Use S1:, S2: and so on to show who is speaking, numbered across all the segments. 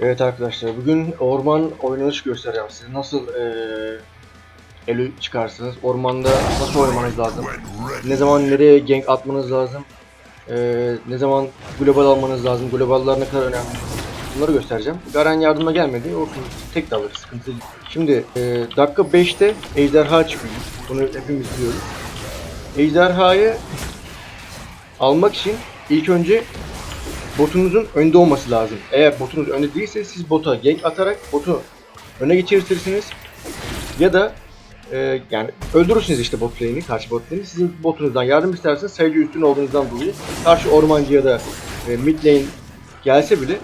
S1: Evet arkadaşlar bugün orman oynanış göstereceğim size. Nasıl eee eli çıkarsınız, ormanda nasıl oynamanız lazım, ne zaman nereye gank atmanız lazım, eee, ne zaman global almanız lazım, globallar ne kadar önemli. Bunları göstereceğim. Garen yardıma gelmedi, olsun tek de alır, sıkıntı değil. Şimdi eee, dakika 5'te ejderha çıkıyor. Bunu hepimiz biliyoruz. Ejderhayı almak için ilk önce botunuzun önde olması lazım. Eğer botunuz önde değilse siz bota gank atarak botu öne geçirirsiniz. Ya da e, yani öldürürsünüz işte bot lane'i, karşı bot lane'i. Sizin botunuzdan yardım isterseniz sayıcı üstün olduğunuzdan dolayı karşı ormancı ya da e, mid lane gelse bile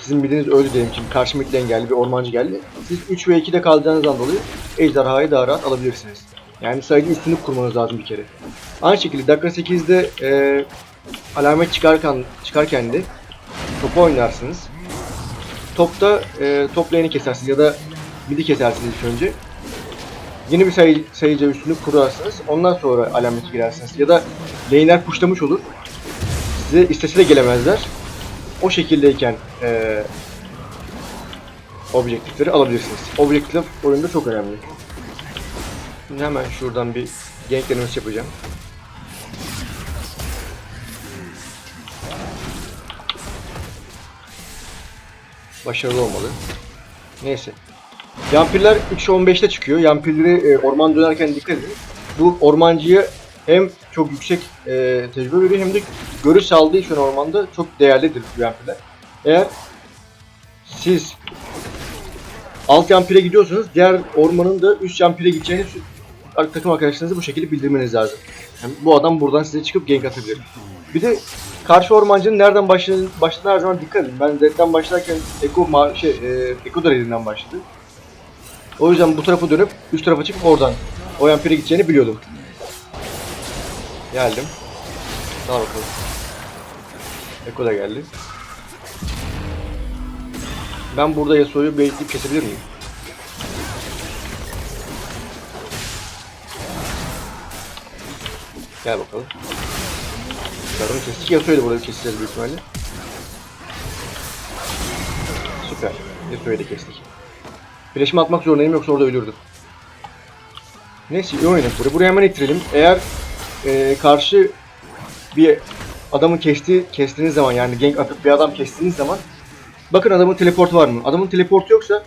S1: sizin midiniz öldü diyelim ki karşı mid lane geldi bir ormancı geldi. Siz 3 ve 2'de kalacağınızdan dolayı ejderhayı daha rahat alabilirsiniz. Yani sayıcı üstünlük kurmanız lazım bir kere. Aynı şekilde dakika 8'de e, alamet çıkarken çıkarken de topu oynarsınız. Topta e, top kesersiniz ya da midi kesersiniz ilk önce. Yeni bir sayı, sayıca üstünlük kurarsınız. Ondan sonra alamete girersiniz. Ya da lane'ler pushlamış olur. Size istese de gelemezler. O şekildeyken e, objektifleri alabilirsiniz. Objektif oyunda çok önemli. Şimdi hemen şuradan bir gank denemesi yapacağım. Başarılı olmalı. Neyse. Yampirler 3.15'te çıkıyor. Yampirleri e, orman dönerken dikkat edin. Bu ormancıya hem çok yüksek e, tecrübe veriyor hem de görüş sağladığı için ormanda çok değerlidir bu yampirler. Eğer siz alt yampire gidiyorsanız diğer ormanın da üst yampire gideceğini takım arkadaşlarınıza bu şekilde bildirmeniz lazım. Yani bu adam buradan size çıkıp gank atabilir. Bir de karşı ormancının nereden başladığını, başladığına her zaman dikkat edin. Ben Zed'den başlarken Eko şey, e, Eko da başladı. O yüzden bu tarafa dönüp üst tarafa çıkıp oradan o yampire gideceğini biliyordum. Geldim. Al bakalım. Eko da geldi. Ben burada Yasuo'yu bekleyip kesebilir miyim? Gel bakalım. Yarını kestik. Yasuo'yu da burada keseceğiz büyük ihtimalle. Süper. Yasuo'yu da kestik. Flash'imi atmak zorundayım yoksa orada ölürdü. Neyse iyi oynadık burayı. Buraya hemen ittirelim. Eğer e, karşı bir adamı kesti, kestiğiniz zaman yani gank atıp bir adam kestiğiniz zaman bakın adamın teleportu var mı? Adamın teleportu yoksa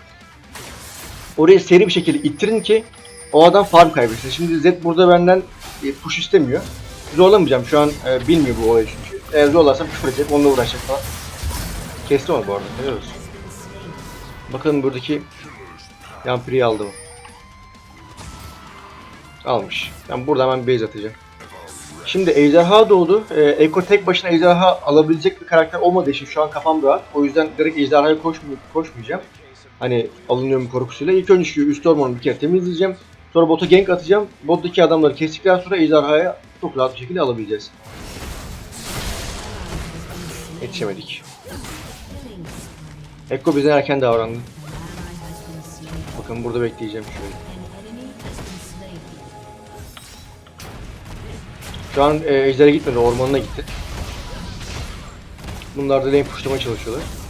S1: oraya seri bir şekilde ittirin ki o adam farm kaybetsin. Şimdi Zed burada benden e, push istemiyor. Zorlamayacağım şu an e, bilmiyor bu olayı çünkü. Eğer zorlarsam küfür edecek, onunla uğraşacak falan. Kesti onu bu arada. Olsun. Bakalım buradaki Yampiri'yi aldı mı? Almış. Ben burada hemen base atacağım. Şimdi ejderha doğdu. Ee, Eko tek başına ejderha alabilecek bir karakter olmadığı için şu an kafam rahat. O yüzden direkt ejderhaya koşmay- koşmayacağım. Hani alınıyor mu korkusuyla. İlk önce şu üst ormanı bir kere temizleyeceğim. Sonra bota gank atacağım. Bottaki adamları kestikten sonra ejderhaya çok rahat bir şekilde alabileceğiz. Yetişemedik. Ekko bizden erken davrandı. Bakın burada bekleyeceğim şöyle. Şu an e, ejdere gitmedi, ormanına gitti. Bunlar da lane pushlamaya çalışıyorlar.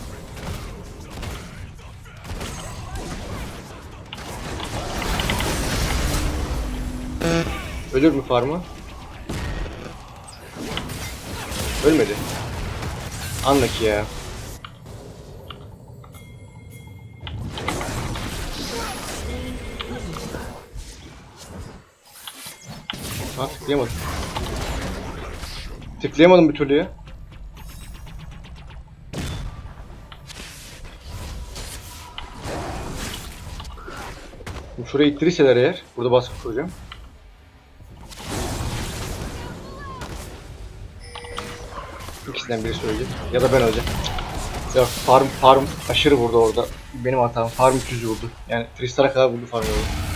S1: Ölür mü farmı? Ölmedi. Anlaki ya. Ha tıklayamadım. Tıklayamadım bir türlü ya. Şuraya ittirirseler eğer, burada baskı kuracağım. İkisinden biri söyleyecek. Ya da ben öleceğim. Ya farm farm aşırı vurdu orada. Benim hatam. Farm 200 vurdu. Yani Tristan'a kadar vurdu farm orada.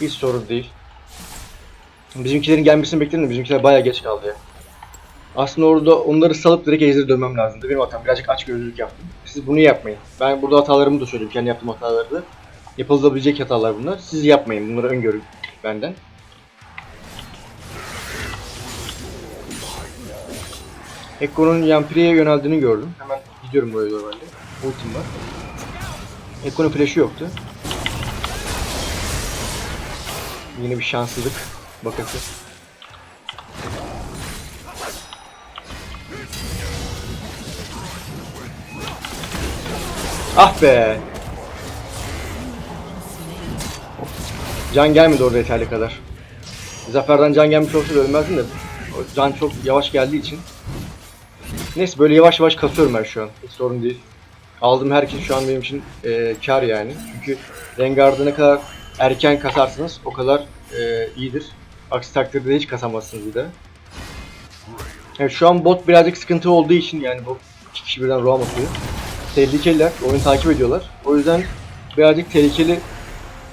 S1: Hiç sorun değil. Bizimkilerin gelmesini bekledim de bizimkiler bayağı geç kaldı ya. Aslında orada onları salıp direkt ejderi dönmem lazımdı. Benim hatam. Birazcık aç gözlülük yaptım. Siz bunu yapmayın. Ben burada hatalarımı da söyleyeyim. Kendi yaptığım hataları da. Yapılabilecek hatalar bunlar. Siz yapmayın. Bunları öngörün benden. Ekko'nun Yampire'ye yöneldiğini gördüm. Hemen gidiyorum buraya doğru ben de. Ultim var. Ekko'nun flash'ı yoktu. Yine bir şanssızlık bakası. Ah be! Can gelmedi orada yeterli kadar. Zafer'den can gelmiş olsa da ölmezdim de can çok yavaş geldiği için. Neyse böyle yavaş yavaş kasıyorum ben şu an. Hiç sorun değil. Aldığım herkes şu an benim için e, kar yani. Çünkü Rengar'da ne kadar erken kasarsınız o kadar e, iyidir. Aksi takdirde hiç kasamazsınız bir de. Evet şu an bot birazcık sıkıntı olduğu için yani bu iki kişi birden roam atıyor. Tehlikeliler, oyunu takip ediyorlar. O yüzden birazcık tehlikeli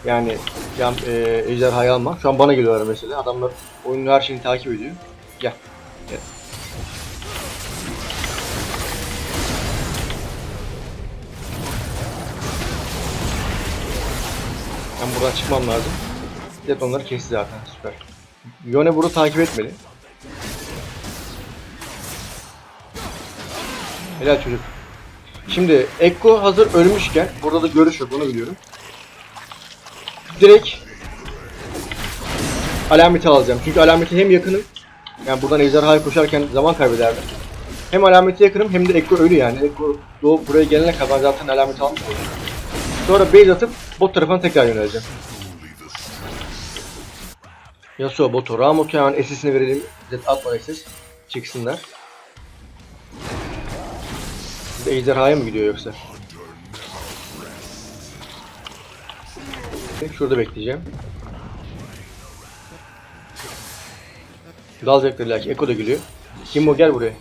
S1: yani yan, e, ejderhayı alma. Şu an bana geliyorlar mesela. Adamlar oyunun her şeyini takip ediyor. Gel. Gel. Ben buradan çıkmam lazım. Evet onları kesti zaten. Süper. Yone burada takip etmeli. Helal çocuk. Şimdi Ekko hazır ölmüşken burada da görüş yok onu biliyorum. Direkt alameti alacağım. Çünkü alameti hem yakınım. Yani buradan ejderhaya koşarken zaman kaybederdim. Hem alameti yakınım hem de Ekko ölü yani. Ekko doğup buraya gelene kadar zaten alameti almış olurum. Sonra base atıp bot tarafına tekrar yöneleceğim. Yasuo botu. Ramoke hemen SS'ini verelim. Zed atma SS. Çıksınlar. De ejderhaya mı gidiyor yoksa? Şurada bekleyeceğim. Dalacaklar illaki. Eko da geliyor. Kimmo gel buraya.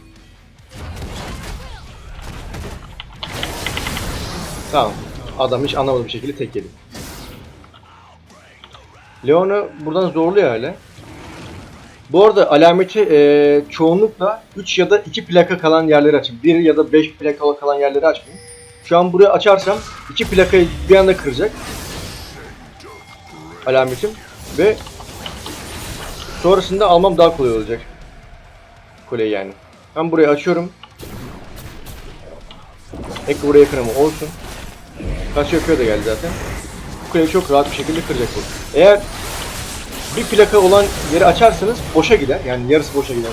S1: Tamam. Adam hiç anlamadığı bir şekilde tek yedi. Leon'u buradan zorluyor hala. Bu arada alameti eee, çoğunlukla 3 ya da 2 plaka kalan yerleri açın. 1 ya da 5 plaka kalan yerleri açmayın. Şu an buraya açarsam 2 plakayı bir anda kıracak. Alametim. Ve sonrasında almam daha kolay olacak. Kuleyi yani. Ben burayı açıyorum. Ek buraya ama olsun. Kaç yapıyor da geldi zaten. Bu kuleyi çok rahat bir şekilde kıracak bu. Eğer bir plaka olan yeri açarsanız boşa gider. Yani yarısı boşa gider.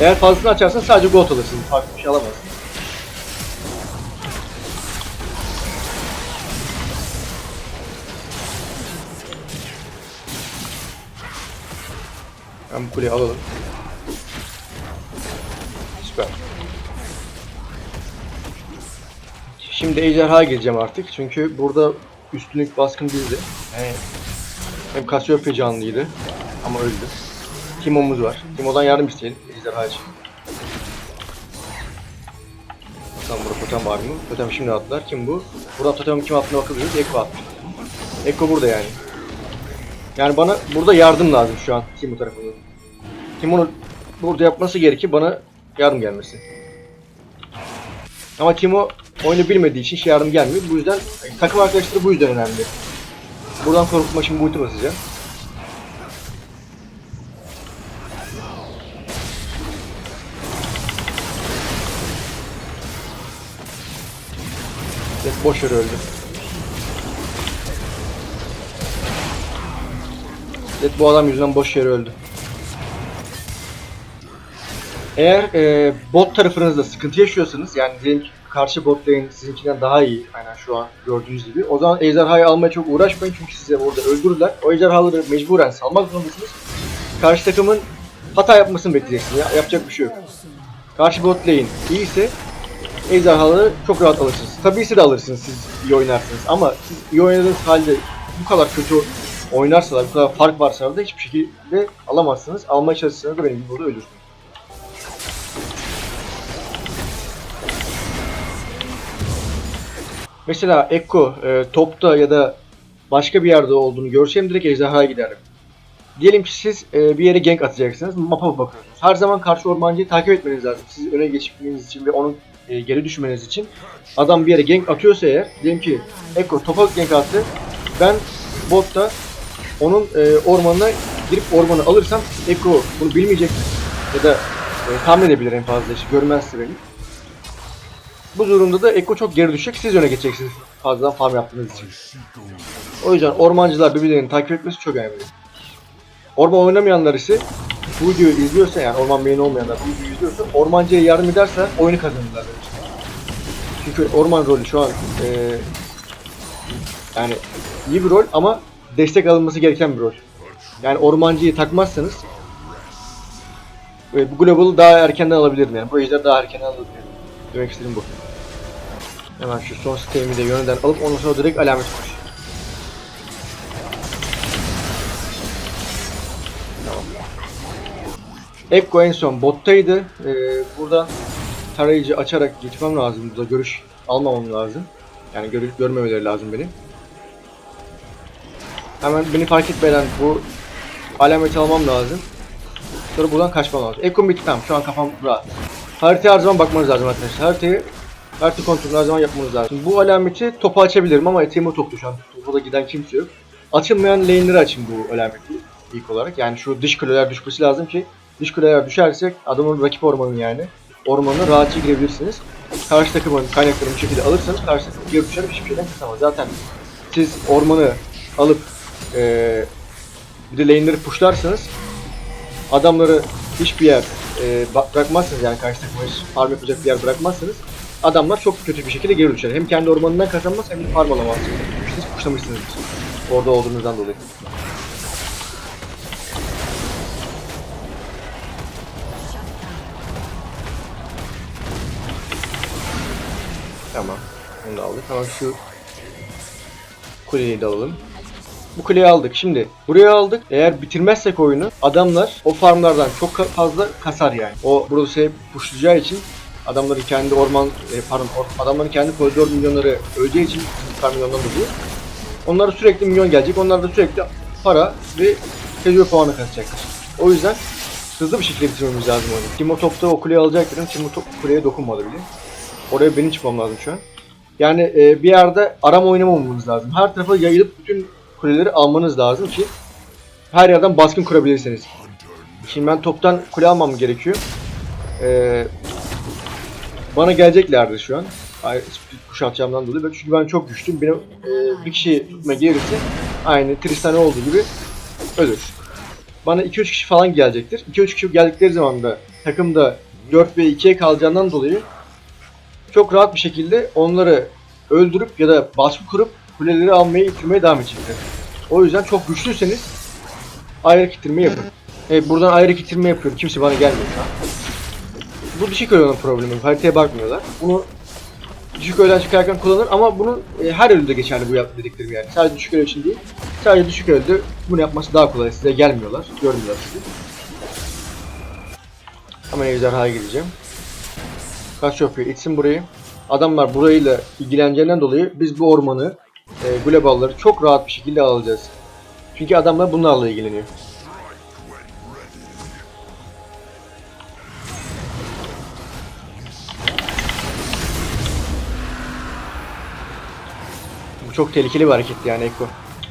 S1: Eğer fazlasını açarsanız sadece gold alırsınız. Farklı bir şey alamazsınız. Ben bu kuleyi alalım. Şimdi ejderha geleceğim artık. Çünkü burada üstünlük baskın bizde. Yani hem Cassiopeia canlıydı ama öldü. Timo'muz var. Timo'dan yardım isteyelim ejderha için. Tamam burada totem var mı? Totem şimdi attılar. Kim bu? Burada totem kim attığına bakabiliyoruz. Ekko atmış. Ekko burada yani. Yani bana burada yardım lazım şu an Timo tarafından. Timo'nun burada yapması gerekir bana yardım gelmesi. Ama Timo oyunu bilmediği için şey yardım gelmiyor. Bu yüzden takım arkadaşları bu yüzden önemli. Buradan korkutma şimdi ulti basacağım. Evet, boş yere öldü. Evet bu adam yüzünden boş yere öldü. Eğer e, bot tarafınızda sıkıntı yaşıyorsanız yani diyelim ki karşı bot lane sizinkinden daha iyi aynen şu an gördüğünüz gibi. O zaman ejderhayı almaya çok uğraşmayın çünkü size orada öldürürler. O ejderhaları mecburen salmak zorundasınız. Karşı takımın hata yapmasını bekleyeceksiniz. Ya, yapacak bir şey yok. Karşı bot lane iyiyse ejderhaları çok rahat alırsınız. Tabii ise de alırsınız siz iyi oynarsınız ama siz iyi oynadığınız halde bu kadar kötü oynarsalar, bu kadar fark varsa da hiçbir şekilde alamazsınız. Almaya çalışırsanız da benim gibi burada ölürsünüz. Mesela Ekko e, topta ya da başka bir yerde olduğunu görsem direkt ejderhaya giderim. Diyelim ki siz e, bir yere gank atacaksınız, mapa bakıyorsunuz. Her zaman karşı ormancıyı takip etmeniz lazım. Siz öne geçmeniz için ve onun e, geri düşmeniz için. Adam bir yere gank atıyorsa eğer, diyelim ki Ekko topa gank attı. Ben botta onun e, ormanına girip ormanı alırsam Ekko bunu bilmeyecek ya da E, tahmin edebilir en fazla işte görmezse beni. Bu durumda da Ekko çok geri düşecek. Siz öne geçeceksiniz fazladan farm yaptığınız için. O yüzden ormancılar birbirlerini takip etmesi çok önemli. Orman oynamayanlar ise bu videoyu izliyorsa yani orman beğeni olmayanlar bu videoyu izliyorsa ormancıya yardım ederse oyunu kazanırlar. Çünkü orman rolü şu an eee yani iyi bir rol ama destek alınması gereken bir rol. Yani ormancıyı takmazsanız ve bu global'ı daha erkenden alabilirim yani. Bu ejderi daha erken alabilirim. Demek istediğim bu. Hemen şu son sistemi de yöneden alıp ondan sonra direkt alamet koş. Tamam. Ekko en son bottaydı. Ee, buradan tarayıcı açarak geçmem lazım. Burada görüş almamam lazım. Yani görüş görmemeleri lazım beni. Hemen beni fark etmeden bu alameti almam lazım. Sonra buradan kaçmam lazım. Ekko bitti tamam. Şu an kafam rahat. Haritaya her zaman bakmanız lazım arkadaşlar. Haritayı harita kontrolünü her zaman yapmanız lazım. Şimdi bu alameti topa açabilirim ama eteğimi toplu şu an. Topa da giden kimse yok. Açılmayan lane'leri açın bu alameti ilk olarak. Yani şu dış kuleler düşmesi lazım ki dış kuleler düşerse adamın rakip ormanın yani ormanına rahatça girebilirsiniz. Karşı takımın kaynaklarını bu şekilde alırsanız karşı takım geri düşer hiçbir şeyden kaçamaz. Zaten siz ormanı alıp eee bir de lane'leri pushlarsanız adamları hiçbir yer e, bırakmazsınız yani karşı takıma hiç farm yapacak bir yer bırakmazsanız adamlar çok kötü bir şekilde geri düşer. Hem kendi ormanından kazanmaz hem de farm alamaz. Siz kuşlamışsınız orada olduğunuzdan dolayı. Tamam. Onu da aldık. Tamam şu kuleyi de alalım. Bu kuleyi aldık. Şimdi buraya aldık. Eğer bitirmezsek oyunu adamlar o farmlardan çok fazla kasar yani. O burası pushlayacağı için adamların kendi orman e, pardon or- adamların kendi koridor milyonları öleceği için farm milyondan dolayı onlara sürekli milyon gelecek. Onlar da sürekli para ve tecrübe puanı kasacaklar. O yüzden hızlı bir şekilde bitirmemiz lazım oyunu. Timo topta o kuleyi alacaktır. Timo top kuleye dokunmadı bile. Oraya benim çıkmam lazım şu an. Yani e, bir yerde arama oynamamamız lazım. Her tarafa yayılıp bütün kuleleri almanız lazım ki her yerden baskın kurabilirsiniz. Şimdi ben toptan kule almam gerekiyor. Ee, bana geleceklerdi şu an. Ay, split push atacağımdan dolayı. Çünkü ben çok güçlüyüm. Benim e, bir kişi tutma gelirse aynı Tristana olduğu gibi ölür. Bana 2-3 kişi falan gelecektir. 2-3 kişi geldikleri zaman da takımda 4 ve 2'ye kalacağından dolayı çok rahat bir şekilde onları öldürüp ya da baskı kurup kuleleri almaya itirmeye devam edecekler. O yüzden çok güçlüyseniz ayrı itirme yapın. Evet buradan ayrı itirme yapıyorum. Kimse bana gelmiyor şu an. Bu düşük öğlen problemi. Haritaya bakmıyorlar. Bunu düşük öğlen çıkarken kullanır ama bunu e, her ölüde geçerli bu yap dediklerim yani. Sadece düşük öğlen için değil. Sadece düşük ölüde bunu yapması daha kolay. Size gelmiyorlar. Görmüyorlar sizi. Ama ejderhaya gideceğim. Kaç yapıyor? İtsin burayı. Adamlar burayla ilgileneceğinden dolayı biz bu ormanı, e, globalları çok rahat bir şekilde alacağız. Çünkü adamlar bunlarla ilgileniyor. Bu çok tehlikeli bir hareket yani Ekko.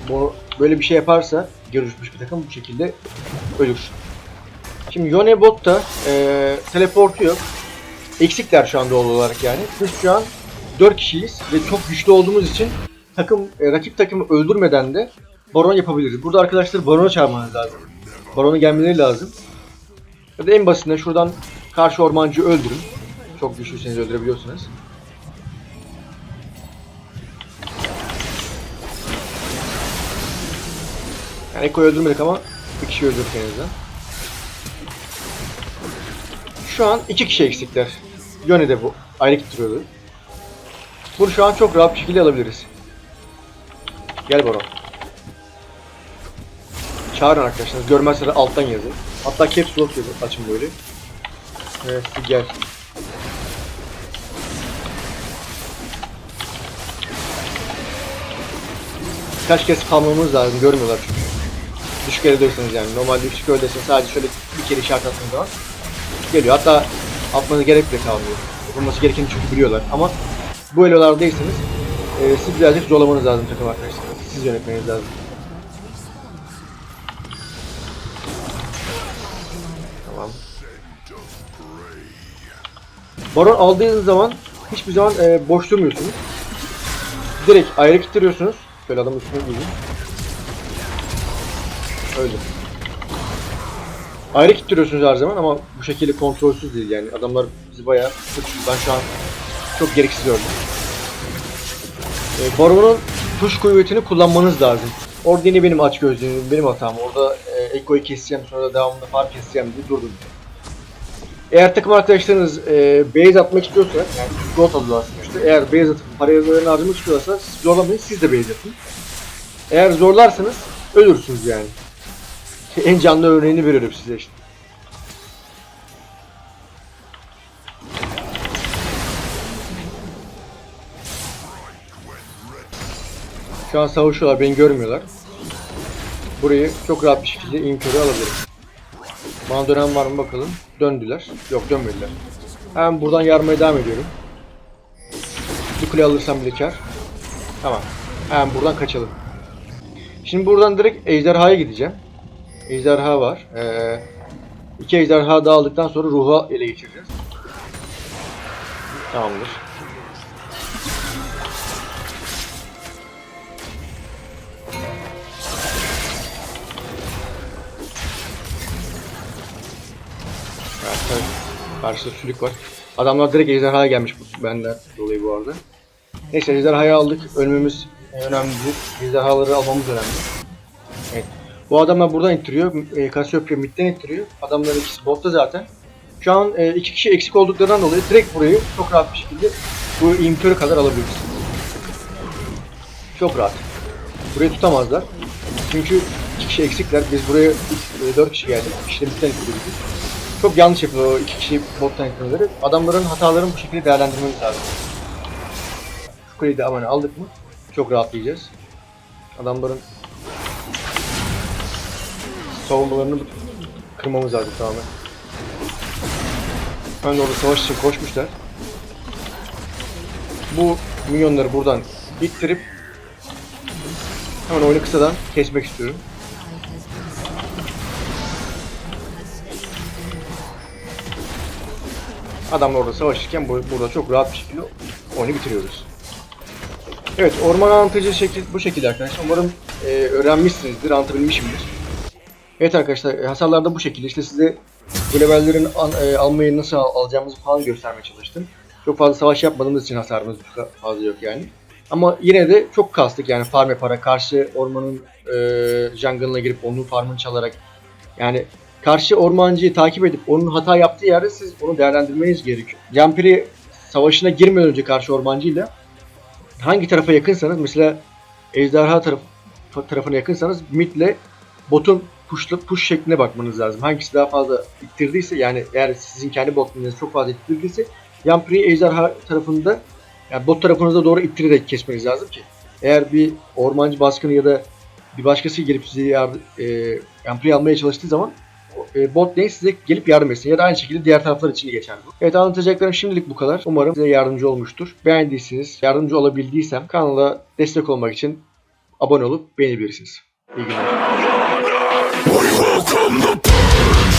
S1: Bu böyle bir şey yaparsa geri düşmüş bir takım bu şekilde ölür. Şimdi Yone botta e, teleportu yok. Eksikler şu an doğal olarak yani. Biz şu an 4 kişiyiz ve çok güçlü olduğumuz için takım e, rakip takımı öldürmeden de baron yapabiliriz. Burada arkadaşlar barona çağırmanız lazım. Barona gelmeleri lazım. Ya da en basitinden şuradan karşı ormancıyı öldürün. Çok güçlüyseniz öldürebiliyorsunuz. Yani Ekko'yu öldürmedik ama bir kişi öldürdük en azından. Şu an iki kişi eksikler. Yone de bu. Aynı gittiriyordu. Bunu şu an çok rahat bir şekilde alabiliriz. Gel Baron. Çağırın arkadaşlar. Görmezse alttan yazın. Hatta caps lock yazın. Açın böyle. Evet gel. Kaç kez kalmamız lazım. Görmüyorlar çünkü. Düşük eldesiniz yani. Normalde düşük eldesiniz sadece şöyle bir kere işaret attığınız zaman geliyor. Hatta atmanız gerek bile kalmıyor. Yapılması gerekeni çünkü biliyorlar. Ama bu elolardaysanız e, siz birazcık zorlamanız lazım takım arkadaşlar. Siz yönetmeniz lazım. Tamam. Baron aldığınız zaman hiçbir zaman e, boş durmuyorsunuz. Direkt ayrı kitleniyorsunuz. Şöyle adamın üstüne giyeyim. Öyle. Ayrı kitleniyorsunuz her zaman ama bu şekilde kontrolsüz değil yani. Adamlar bizi bayağı ben şu an çok gereksiz gördüm. E, Baron'un tuş kuvvetini kullanmanız lazım. Orada yine benim aç gözlüğüm, benim hatam. Orada e, Ekko'yu keseceğim, sonra devamında fark keseceğim diye durdum. Eğer takım arkadaşlarınız e, base atmak istiyorsa, yani gold alıyorlar sonuçta. Eğer base atıp para yazılarını harcamak istiyorsa zorlamayın, siz de base atın. Eğer zorlarsanız ölürsünüz yani. En canlı örneğini veriyorum size işte. Şu an savaşıyorlar, beni görmüyorlar. Burayı çok rahat bir şekilde inkörü alabilirim. Bana dönem var mı bakalım. Döndüler. Yok dönmediler. Hemen buradan yarmaya devam ediyorum. Bir kule alırsam bile kar. Tamam. Hemen buradan kaçalım. Şimdi buradan direkt ejderhaya gideceğim. Ejderha var. Ee, iki ejderha daha sonra ruhu ele geçireceğiz. Tamamdır. Karşıda, karşıda sülük var. Adamlar direkt ejderhaya gelmiş benden dolayı bu arada. Neyse ejderhayı aldık. Ölmemiz önemli değil. Ejderhaları almamız önemli. Evet. Bu adamlar buradan ittiriyor. E, Cassiopeia midden ittiriyor. Adamların ikisi botta zaten. Şu an e, iki kişi eksik olduklarından dolayı direkt burayı çok rahat bir şekilde bu inkörü kadar alabiliriz. Çok rahat. Burayı tutamazlar. Çünkü iki kişi eksikler. Biz buraya e, dört kişi geldik. İşte midden ittiriyoruz. Çok yanlış yapıyor o iki kişi bottan ittirmeleri. Adamların hatalarını bu şekilde değerlendirmemiz lazım. Şu kuleyi de aman aldık mı çok rahatlayacağız. Adamların savunmalarını kırmamız lazım tamamen. Ben de orada savaş için koşmuşlar. Bu minyonları buradan ittirip hemen oyunu kısadan kesmek istiyorum. Adamlar orada savaşırken bu- burada çok rahat bir şekilde oyunu bitiriyoruz. Evet, orman anlatıcı şekil bu şekilde arkadaşlar. Umarım e, öğrenmişsinizdir, anlatabilmişimdir. Evet arkadaşlar, e, hasarlar da bu şekilde. İşte size bu levellerin an, e, almayı nasıl al- alacağımızı falan göstermeye çalıştım. Çok fazla savaş yapmadığımız için hasarımız fazla yok yani. Ama yine de çok kastık yani farm yaparak, karşı ormanın e, jungle'ına girip onun farmını çalarak yani karşı ormancıyı takip edip onun hata yaptığı yerde siz onu değerlendirmeniz gerekiyor. Jampiri savaşına girmeden önce karşı ormancıyla hangi tarafa yakınsanız mesela ejderha taraf, tarafına yakınsanız midle botun pushla, push şekline bakmanız lazım. Hangisi daha fazla ittirdiyse yani eğer sizin kendi bot lane'iniz çok fazla ittirdiyse Jampiri'yi ejderha tarafında yani bot tarafınıza doğru ittirerek kesmeniz lazım ki eğer bir ormancı baskını ya da bir başkası gelip size yardım, e, almaya çalıştığı zaman e, bot lane size gelip yardım etsin. Ya da aynı şekilde diğer taraflar için de geçer bu. Evet anlatacaklarım şimdilik bu kadar. Umarım size yardımcı olmuştur. Beğendiyseniz, yardımcı olabildiysem kanala destek olmak için abone olup beğenebilirsiniz. İyi günler.
S2: We welcome the purge.